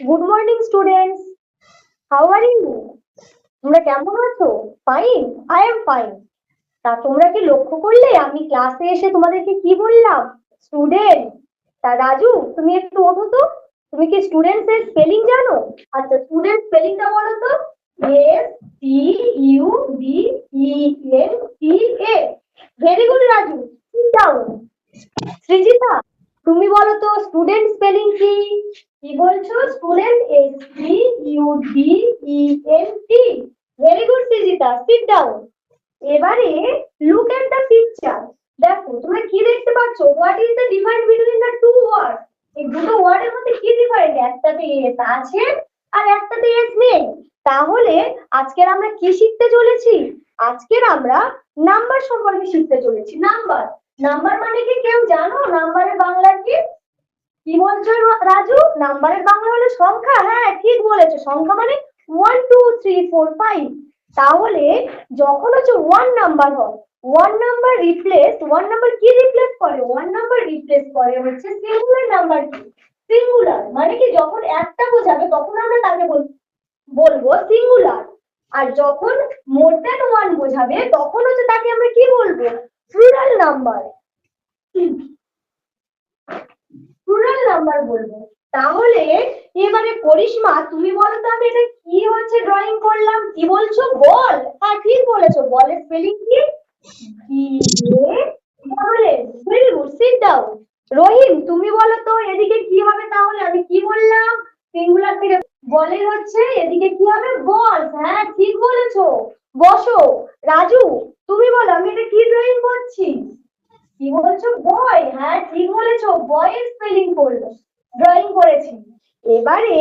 Good morning students how are you তোমরা কেমন আছো? ফাইন আই এম ফাইন তা তোমরা কি লক্ষ্য করলে? আমি ক্লাসে এসে তোমাদেরকে কি বললাম? স্টুডেন্ট তা রাজু, তুমি একটু ওঠো তো। তুমি কি স্টুডেন্টস এর স্পেলিং জানো? আচ্ছা স্টুডেন্ট স্পেলিংটা বলো তো। S T U D E N T এ very good Raju down Srijita তুমি বলো তো স্টুডেন্ট স্পেলিং কি কি বলছো student S T U D E N T very good down এবারে লুক এট দ্য পিকচার দেখো, তোমরা কি দেখতে পাচ্ছ? What is the difference between the two word এই দুটো ওয়ার্ডের মধ্যে কি ডিফারেন্ট একটাতে এস আছে আর একটাতে এস নেই। তাহলে আজকের আমরা কি শিখতে চলেছি? আজকের আমরা নাম্বার সম্পর্কে শিখতে চলেছি। নাম্বার নাম্বার মানে কি কেউ জানো? নাম্বারের বাংলা কি? কি বলছো রাজু? নাম্বারের বাংলা হলো সংখ্যা। হ্যাঁ ঠিক বলেছ। সংখ্যা মানে one two three four five তাহলে যখন হচ্ছে ওয়ান নাম্বার হয় one number replace one number কি রিপ্লেস করে? ওয়ান নাম্বার রিপ্লেস করে হচ্ছে সিঙ্গুলার নাম্বার কি? সিঙ্গুলার মানে কি যখন একটা বোঝাবে তখন আমরা তাকে বল- বলব সিঙ্গুলার আর যখন মোর দ্যান ওয়ান বোঝাবে তখন হচ্ছে তাকে আমরা কি বলব? প্লুরাল নাম্বার নাম্বার বলব। তাহলে এবারে করিশ্মা তুমি বলো তো আমি এটা কি হচ্ছে ড্রয়িং করলাম? কি বলছো? বল। হ্যাঁ ঠিক বলেছ। বলের স্পেলিং কি? বলে ভেরি সিট ডাউন রহিম, তুমি বলো তো এদিকে কি হবে তাহলে? আমি কি বললাম? সিঙ্গুলার থেকে বলের হচ্ছে, এদিকে কি হবে? বল। হ্যাঁ ঠিক বলেছ। বসো। রাজু, তুমি বলো আমি এটা কি ড্রয়িং করছি? কি বলছো? বয়। হ্যাঁ ঠিক বলেছ। বয়ের স্পেলিং করল। ড্রয়িং করেছি। এবারে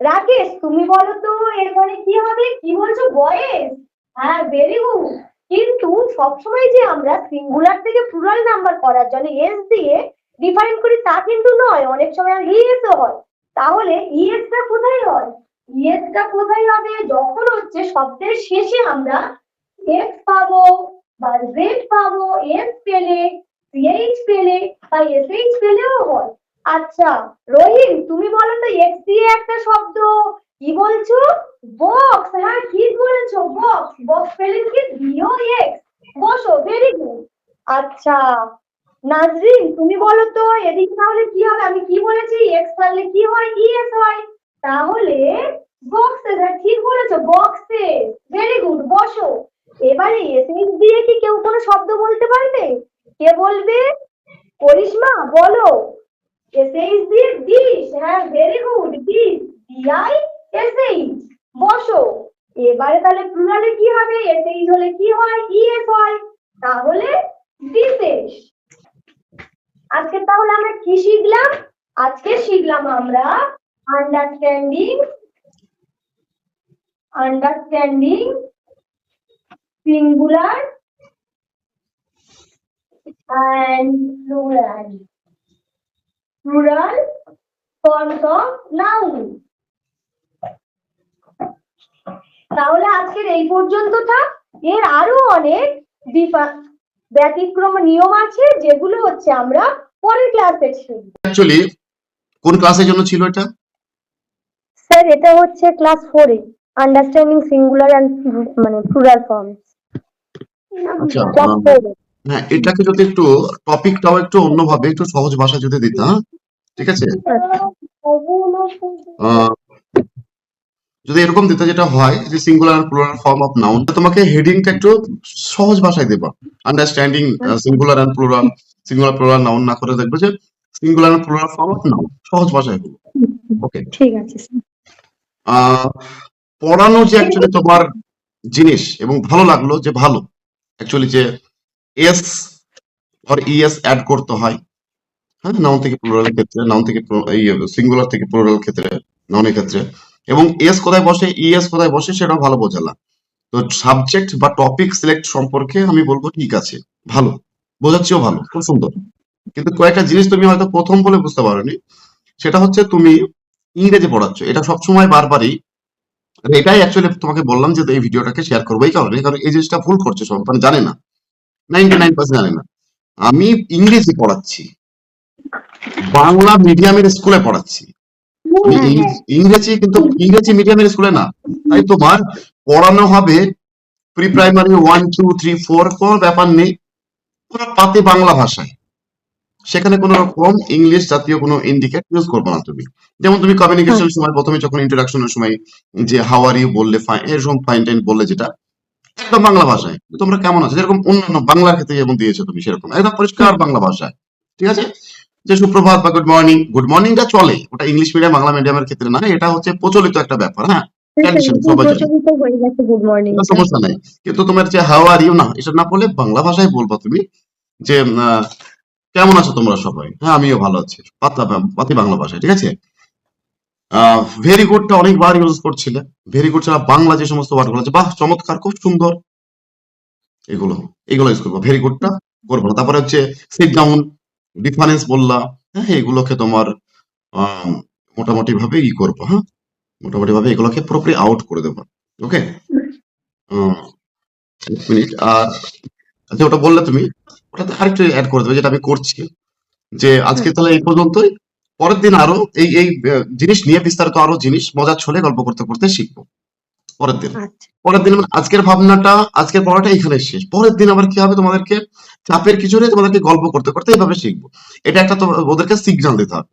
রাকেশ, তুমি বলো তো, এরপরে কি হবে? কি বলছো? বয়েস। হ্যাঁ ভেরি গুড কিন্তু সবসময় যে আমরা সিঙ্গুলার থেকে প্লুরাল নাম্বার করার জন্য এস দিয়ে ডিফারেন্ট করি, তা কিন্তু নয়। অনেক সময় ইএস হয়। তাহলে ইএসটা কোথায় হয়? ইএসটা কোথায় হবে? যখন হচ্ছে শব্দের শেষে আমরা এক্স পাবো। বা জেড পাবো এস পেলে সিএইচ পেলে বা এসএইচ পেলেও হয় আচ্ছা রহিম তুমি বলো তো এক্স দিয়ে একটা শব্দ কি বলছো? বক্স হ্যাঁ ঠিক বলেছ বক্স বক্স পেলেন কি? দিও এক্স বসো ভেরি গুড আচ্ছা নাজরিন, তুমি বলো তো, এদিকে তাহলে কি হবে? আমি কি বলেছি? এক্স থাকলে কি হয়? ইএস হয়। তাহলে বক্সে ঠিক বলেছ বক্সে ভেরি গুড বসো। এবারে এসএইচ দিয়ে কি কেউ কোনো শব্দ বলতে পারবে? কে বলবে? করিশ্মা, বলো। এসএইচ দিয়ে ডিশ হ্যাঁ very good dish D I S H বসো। এবারে তাহলে প্লুরালে কি হবে? এসএইচ হলে কি হয়? ইএস হয়। তাহলে ডিশেস আজকে তাহলে আমরা কি শিখলাম? আজকে শিখলাম আমরা understanding understanding singular and plural. Plural forms of noun. তাহলে আজকের এই পর্যন্ত থাক। এর আরও অনেক বিপা- ব্যতিক্রম নিয়ম আছে যেগুলো হচ্ছে আমরা পরের ক্লাসে শিখব। অ্যাকচুয়ালি কোন ক্লাসের জন্য ছিল এটা? স্যার এটা হচ্ছে ক্লাস ফোরে আন্ডারস্ট্যান্ডিং সিঙ্গুলার অ্যান্ড মানে প্লুরাল ফর্মস আচ্ছা হ্যাঁ এটাকে যদি একটু টপিকটাও একটু অন্যভাবে একটু সহজ ভাষা যদি দিতা হ্যাঁ? ঠিক আছে? আহ, যদি এরকম দিতে যেটা হয় যে সিঙ্গুলার আর প্লুরাল ফর্ম অফ নাউন তোমাকে হেডিংটা একটু সহজ ভাষায় দেবা। Understanding singular and plural singular plural noun না করে দেখবে যে singular and plural form of noun সহজ ভাষায় হলো ওকে ঠিক আছে আহ পড়ানো যে অ্যাকচুয়ালি তোমার জিনিস এবং ভালো লাগল যে ভালো অ্যাকচুয়ালি যে এস আর ইএস অ্যাড করতে হয় হ্যাঁ নাউন থেকে প্লুরাল ক্ষেত্রে নাউন থেকে সিঙ্গুলার থেকে প্লুরাল ক্ষেত্রে নাউনের ক্ষেত্রে, এবং এস কোথায় বসে ইএস কোথায় বসে সেটাও ভালো বোঝালাম। তো সাবজেক্ট বা টপিক সিলেক্ট সম্পর্কে আমি বলব ঠিক আছে, ভালো, বোঝাচ্ছিও ভালো, খুব সুন্দর। কিন্তু কয়েকটা জিনিস তুমি হয়তো প্রথম বলে বুঝতে পারোনি, সেটা হচ্ছে তুমি ইংরেজি পড়াচ্ছ, এটা সবসময় বারবারই এটাই অ্যাকচুয়ালি তোমাকে বললাম যে এই ভিডিওটাকে শেয়ার করব এই কারণে কারণ এই জিনিসটা ভুল করছে সব মানে জানে না। নাইনটি নাইন পার্সেন্ট জানে না। আমি ইংরেজি পড়াচ্ছি। বাংলা মিডিয়ামের স্কুলে পড়াচ্ছি। হ্যাঁ, ইং- ইংরেজি কিন্তু ইংরেজি মিডিয়ামের স্কুলে না। তাই তোমার পড়ানো হবে pre primary one two three four কোনো ব্যাপার নেই। পুরো পাতে বাংলা ভাষায়। সেখানে কোনো রকম ইংলিশ জাতীয় কোনো ইন্ডিকেট ইউজ করবে না তুমি। যেমন তুমি কমিউনিকেশনের সময় প্রথমে যখন ইন্টারাকশনের সময় যে হাউ আর ইউ বললে ফাইন এরকম ফাইন টাইন বললে যেটা একদম বাংলা ভাষায় তোমরা কেমন আছো? যেরকম অন্যান্য বাংলার ক্ষেত্রে যেমন দিয়েছ তুমি সেরকম একদম পরিষ্কার বাংলা ভাষায় ঠিক আছে? যে সুপ্রভাত বা গুড মর্নিং গুড মর্নিংটা চলে ওটা ইংলিশ মিডিয়াম বাংলা মিডিয়ামের ক্ষেত্রে না এটা হচ্ছে প্রচলিত একটা ব্যাপার হ্যাঁ? হয়ে কোনো সমস্যা নাই। কিন্তু তোমার যে হাউ আর ইউ না এটা না বলে বাংলা ভাষায় বলবা তুমি যে কেমন আছো তোমরা সবাই? হ্যাঁ আমিও ভালো আছি। পাতলা পাতি বাংলা ভাষায়, ঠিক আছে? ভেরি গুডটা অনেকবার ইউজ করছিলে। ভেরি গুড ছাড়া বাংলা যে সমস্ত ওয়ার্ডগুলো আছে, বাহ, চমৎকার, খুব সুন্দর। এগুলো এগুলো ইউজ করব। ভেরি গুডটা করব না। তারপরে হচ্ছে সিট ডাউন ডিফারেন্স বললা। হ্যাঁ এগুলোকে তোমার মোটামুটি ভাবে ই করব হ্যাঁ? মোটামুটি ভাবে এগুলোকে পুরোপুরি আউট করে দেবো ওকে মিনিট আর আচ্ছা ওটা বললে তুমি? ওটাতে আরেকটু অ্যাড করে দেবে যেটা আমি করছি। যে আজকে তাহলে এই পর্যন্তই। পরের দিন আরও এই এই জিনিস নিয়ে বিস্তারিত আরও জিনিস মজার ছলে গল্প করতে করতে শিখব। পরের দিন। আচ্ছা। পরের দিন আজকের ভাবনাটা আজকের পড়াটা এখানে শেষ। পরের দিন আবার কি হবে তোমাদেরকে? চাপের কিছু নেই তোমাদেরকে গল্প করতে করতে এইভাবে শিখব। এটা একটা ওদেরকে সিগন্যাল দিতে হবে।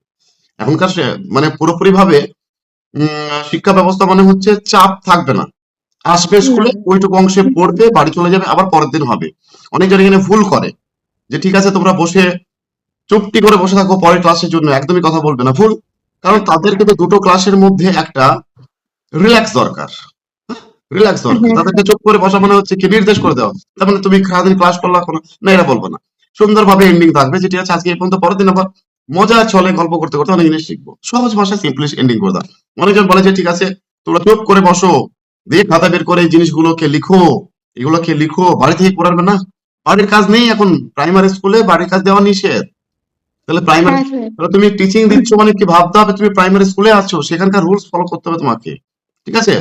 এখনকার মানে পুরোপুরি ভাবে উম, শিক্ষা ব্যবস্থা মানে হচ্ছে চাপ থাকবে না। আসবে স্কুলে ওইটুকু অংশে পড়বে বাড়ি চলে যাবে আবার পরের দিন হবে। অনেকজন এখানে ভুল করে। যে ঠিক আছে তোমরা বসে চুপটি করে বসে থাকো পরের ক্লাসের জন্য একদমই কথা বলবে না ভুল। কারণ তাদের কিন্তু দুটো ক্লাসের মধ্যে একটা রিল্যাক্স দরকার। রিল্যাক্স দরকার। হ্যাঁ। তাদেরকে চুপ করে বসা মানে হচ্ছে কি নির্দেশ করে দেওয়া। তার মানে তুমি সারাদিন ক্লাস করলা কোনো না এটা বলব না। সুন্দরভাবে এন্ডিং থাকবে যে ঠিক আছে আজকে এই পর্যন্ত পরের দিন আবার মজা চলে গল্প করতে করতে অনেক জিনিস শিখব। সহজ ভাষায় সিম্পলি এন্ডিং করে দাও। অনেকজন বলে যে ঠিক আছে তোমরা চুপ করে বসো দিয়ে খাতা বের করে এই জিনিসগুলোকে লিখো এগুলোকে লিখো বাড়ি থেকে পড়াবে না? বাড়ির কাজ নেই এখন। প্রাইমারি স্কুলে বাড়ির কাজ দেওয়া নিষেধ। তাহলে প্রাইমারি হ্যাঁ তাহলে তুমি টিচিং দিচ্ছ মানে কি ভাবতে হবে তুমি প্রাইমারি স্কুলে আছো? সেখানকার রুলস ফলো করতে হবে তোমাকে। ঠিক আছে?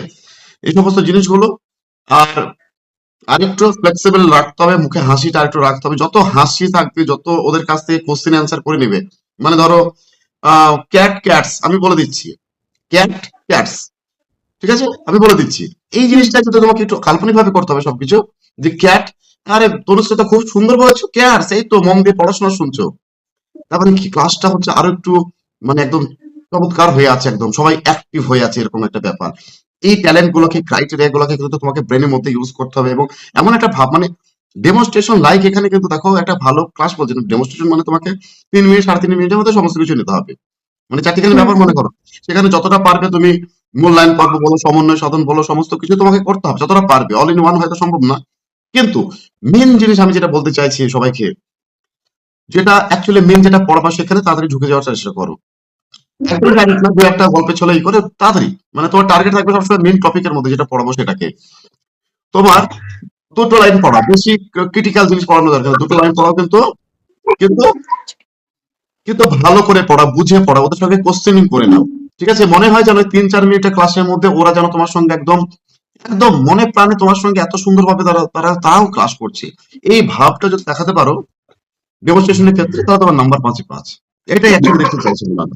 এই সমস্ত জিনিসগুলো। আর আরেকটু ফ্লেক্সিবল রাখতে হবে মুখে হাসিটা আরেকটু রাখতে হবে। যত হাসি থাকবে যত ওদের কাছ থেকে কোশ্চেন অ্যান্সার করে নেবে মানে ধরো ক্যাট ক্যাটস আমি বলে দিচ্ছি। ক্যাট ক্যাটস ঠিক আছে? আমি বলে দিচ্ছি। এই জিনিসটা কিন্তু তোমাকে একটু কাল্পনিক ভাবে করতে হবে সবকিছু। যে ক্যাট আরে তনুশ্রী তো খুব সুন্দর বলেছ? ক্যাটস এই তো মন দিয়ে পড়াশোনা শুনছো? তারপরে কি ক্লাসটা হচ্ছে আরও একটু মানে একদম চমৎকার হয়ে আছে একদম। সবাই অ্যাক্টিভ হয়ে আছে এরকম একটা ব্যাপার। এই ট্যালেন্ট গুলোকে ক্রাইটেরিয়া গুলোকে কিন্তু তোমাকে ব্রেনের মধ্যে ইউজ করতে হবে এবং এমন একটা ভাব মানে ডেমনস্ট্রেশন লাইক এখানে কিন্তু দেখো একটা ভালো ক্লাস বলছে ডেমনস্ট্রেশন মানে তোমাকে তিন মিনিট, সাড়ে তিন মিনিটের মধ্যে সমস্ত কিছু নিতে হবে। মানে চারটিখানি ব্যাপার মনে করো। সেখানে যতটা পারবে তুমি মূল্যায়ন পর্ব বলো, সমন্বয় সাধন, বলো, সমস্ত কিছু তোমাকে করতে হবে। যতটা পারবে অল ইন ওয়ান হয়তো সম্ভব না। কিন্তু মেন জিনিস আমি যেটা বলতে চাইছি সবাইকে যেটা অ্যাকচুয়ালি মেন যেটা পড়াবা সেখানে তাড়াতাড়ি ঢুকে যাওয়ার চেষ্টা করো। দু একটা গল্পে চলে ই করে তাড়াতাড়ি। মানে তোমার টার্গেট থাকবে সবসময় মেন টপিকের মধ্যে যেটা পড়াবো সেটাকে। তোমার দুটো লাইন পড়া বেশি ক্রিটিক্যাল জিনিস পড়ানো দরকার দুটো লাইন পড়াও কিন্তু কিন্তু কিন্তু ভালো করে পড়া বুঝে পড়া ওদের সঙ্গে কোশ্চেনিং করে নাও। ঠিক আছে? মনে হয় যেন তিন চার মিনিটের ক্লাসের মধ্যে ওরা যেন তোমার সঙ্গে একদম একদম মনে প্রাণে তোমার সঙ্গে এত সুন্দরভাবে তারা তারা, তারাও ক্লাস করছে। এই ভাবটা যদি দেখাতে পারো ডেমনস্ট্রেশনের ক্ষেত্রে তাহলে তোমার নাম্বার পাঁচে পাঁচ। এটাই অ্যাকচুয়ালি দেখতে চাইছিলাম।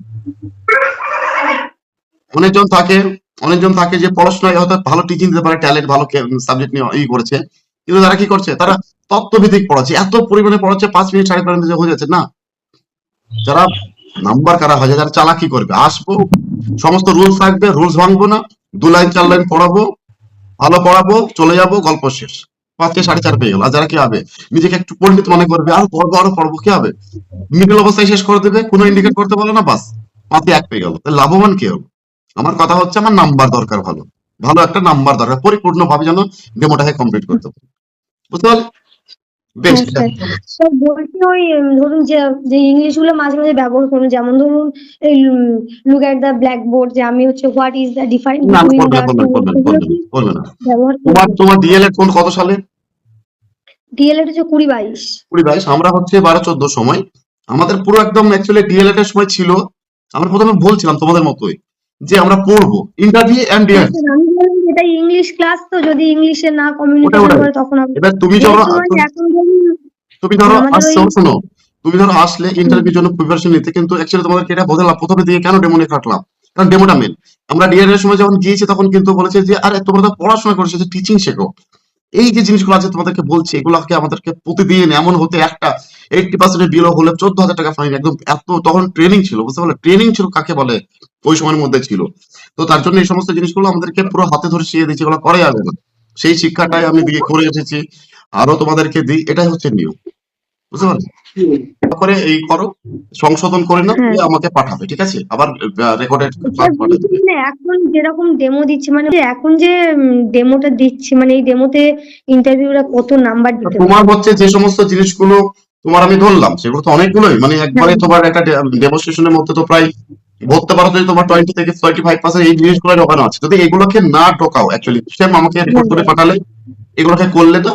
অনেকজন থাকে অনেকজন থাকে যে পড়াশোনায় হয়তো ভালো টিচিং দিতে পারে ট্যালেন্ট ভালো সাবজেক্ট নিয়ে ই করেছে। কিন্তু তারা কি করছে? তারা তত্ত্বভিত্তিক পড়াচ্ছে। এত পরিমাণে পড়াচ্ছে, পাঁচ মিনিট সাড়ে পাঁচ মিনিট হয়ে যাচ্ছে, না। যারা নাম্বার কারা হয়, যারা চালাকি করবে, আসব। সমস্ত রুলস থাকবে রুলস ভাঙবো না। দু লাইন চার লাইন পড়াবো। ভালো পড়াবো, চলে যাব, গল্প শেষ। পাঁচকে সাড়ে চার পেয়ে গেল। আর যারা কি হবে নিজেকে একটু পণ্ডিত মনে করবে, আরও পড়ব আরও পড়ব, কি হবে মিডল অবস্থায় শেষ করে দেবে, কোনো ইন্ডিকেট করতে পারল না, বাস। পাঁচে এক পেয়ে গেল। লাভবান কে হলো আমার কথা হচ্ছে আমার নাম্বার দরকার ভালো। ভালো একটা নাম্বার দরকার পরিপূর্ণ ভাবে যেন ডেমোটাকে কমপ্লিট করতে পারি। বুঝতে পারলে? বেশ। হ্যাঁ, স্যার। স্যার বলছি ওই ধরুন যে যে ইংলিশগুলো মাঝে মাঝে ব্যবহার করুন। যেমন ধরুন এই look at the black board যে আমি হচ্ছে হোয়াট ইজ না ব্যবহার তোমার তোমার ডিএলএড কোন কত সালে? ডিএলএড হচ্ছে কুড়ি বাইশ। কুড়ি বাইশ আমরা হচ্ছে বারো চোদ্দ সময়। আমাদের পুরো একদম অ্যাকচুয়ালি ডিএলএড এর সময় ছিল। আমরা প্রথমে বলছিলাম তোমাদের মতোই। যে আমরা পড়ব ইন্টারভিউ এন্ড বললাম যে এটা ইংলিশ ক্লাস তো যদি ইংলিশে না কমিউনিকেশন করে তখন এবার তুমি ধরুন তুমি ধরো আসছো শোনো। তুমি ধরো আসলে ইন্টারভিউর জন্য প্রিপারেশন নিতে কিন্তু অ্যাকচুয়ালি তোমাদেরকে এটা বোঝালাম। প্রথমে দিকে কেন ডেমোনে কাটলাম কারণ ডেমোটা মেন আমরা এর সময় যখন গিয়েছি তখন কিন্তু বলেছে যে আরে তোমরা তো পড়াশোনা করেছ যে টিচিং শেখো। এই যে জিনিসগুলো আছে তোমাদেরকে বলছি এগুলোকে আমাদেরকে প্রতিদিন এমন হতে একটা এইটটি পার্সেন্টের বিলো হলে চোদ্দ হাজার টাকা ফাইন একদম এত তখন ট্রেনিং ছিল বুঝতে পারলে? ট্রেনিং ছিল কাকে বলে? ওই সময়ের মধ্যে ছিল। তো তার জন্য এই সমস্ত জিনিসগুলো আমাদেরকে পুরো হাতে ধরে শিখিয়ে দিচ্ছে এগুলো করা যাবে না। সেই শিক্ষাটাই আমি দিয়ে করে এসেছি। আরও তোমাদেরকে দিই এটাই হচ্ছে নিয়ম। বুঝতে পারলে? করে এই করো সংশোধন করে নাও দিয়ে আমাকে পাঠাবে ঠিক আছে? আবার রেকর্ডেড মানে এখন যেরকম ডেমো দিচ্ছে মানে এখন যে ডেমোটা দিচ্ছি মানে এই ডেমোতে ইন্টারভিউরা কত নাম্বার দিতে তোমার হচ্ছে যে সমস্ত জিনিসগুলো তোমার আমি ধরলাম সেগুলো তো অনেকগুলোই মানে একবারে তোমার একটা ডেমনস্ট্রেশনের মধ্যে তো প্রায় ধরতে পারো যদি তোমার টোয়েন্টি থেকে টোয়েন্টি ফাইভ পার্সেন্ট এই জিনিসগুলো ঢোকানো আছে। যদি এগুলোকে না ঢোকাও অ্যাকচুয়ালি সেম আমাকে রেকর্ড করে পাঠালে এগুলোকে করলে তো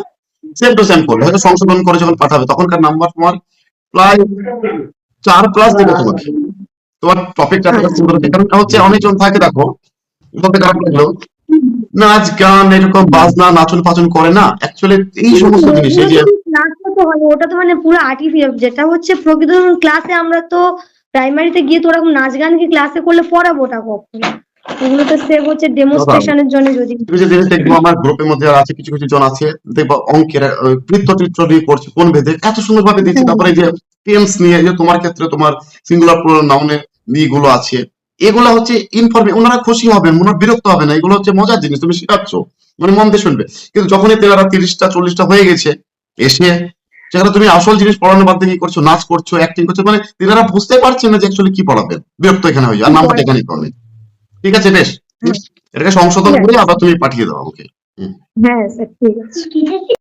সেম টু সেম করলে হয়তো সংশোধন করে যখন পাঠাবে তখনকার নাম্বার তোমার প্রায় চার প্লাস দেবে তোমাকে। তোমার টপিকটা এতটা সুন্দর হচ্ছে কারণ হচ্ছে অনেকজন থাকে দেখো বলতে খারাপ লাগল নাচ গান এরকম বাজনা নাচন ফাচন করে না। অ্যাকচুয়ালি এই সমস্ত জিনিস এই যে ক্লাসটা তো হয় ওটা তো মানে পুরো আর্টিফিশিয়াল যেটা হচ্ছে প্রকৃত ক্লাসে আমরা তো প্রাইমারিতে গিয়ে তো ওরকম নাচ গান কি ক্লাসে করলে পড়াবো ওটা কখন? ওগুলো তো সেভ হচ্ছে ডেমোস্ট্রেশনের জন্য যদি। কিছু জিনিস দেখব আমার গ্রুপের মধ্যে আছে কিছু কিছু জন আছে দেখব অঙ্কের বৃত্ত চিত্র নিয়ে করছে কোন ভেদে? এত সুন্দর ভাবে দিচ্ছে তারপরে যে টেন্স নিয়ে যে তোমার ক্ষেত্রে তোমার সিঙ্গুলার নাউনের নিয়েগুলো আছে। এগুলো হচ্ছে ইনফরমে ওনারা খুশি হবেন ওনারা বিরক্ত হবে না। এগুলো হচ্ছে মজার জিনিস তুমি শেখাচ্ছ। মানে মন দিয়ে শুনবে। কিন্তু যখনই তেনারা তিরিশটা চল্লিশটা হয়ে গেছে এসে সেখানে তুমি আসল জিনিস পড়ানো বাদ দিয়ে কি করছ? নাচ করছ অ্যাক্টিং করছ মানে তারা বুঝতে পারছে না যে অ্যাকচুয়ালি কি পড়াবেন বিরক্ত এখানে হয়ে যায় আর নাম্বারটা এখানে পড়বে ঠিক আছে বেশ। হুম। এটাকে সংশোধন করে আবার তুমি পাঠিয়ে দাও আমাকে। হ্যাঁ স্যার ঠিক আছে।